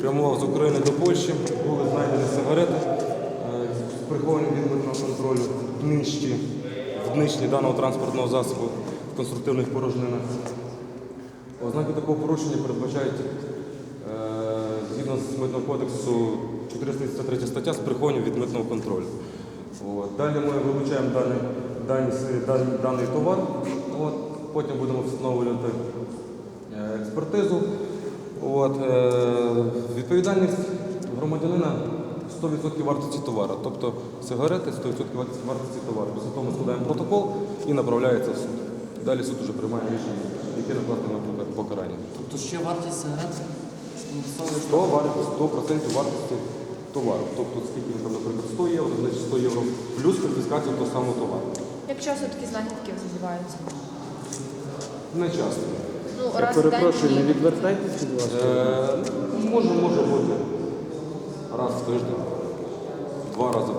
прямував з України до Польщі, були знайдені сигарети е, з від митного контролю в днищі, в днищі даного транспортного засобу в конструктивних порожнинах. Ознаки такого порушення передбачають е, згідно з митного кодексу 433 стаття з прихованням від митного контролю. От. Далі ми вилучаємо даний, даний, даний, даний товар, от. потім будемо встановлювати е, експертизу. От. Е, відповідальність громадянина 100% вартості товару, тобто сигарети 100% вартості товару. Після того ми складаємо протокол і направляється в суд. Далі суд вже приймає рішення, яке накласти на пока- покарання. Тобто ще вартість сигарет стосовно 100 вартість, 100% вартості товару. Тобто скільки він там, наприклад, 100 євро, значить 100 євро плюс конфіскація того самого товару. Як часто такі знахідки задіваються? Не часто. Ну, Я раз в день перепрошую, не відвертайтеся відвертайтесь від вас. Е, може, може бути. Раз в тиждень, два рази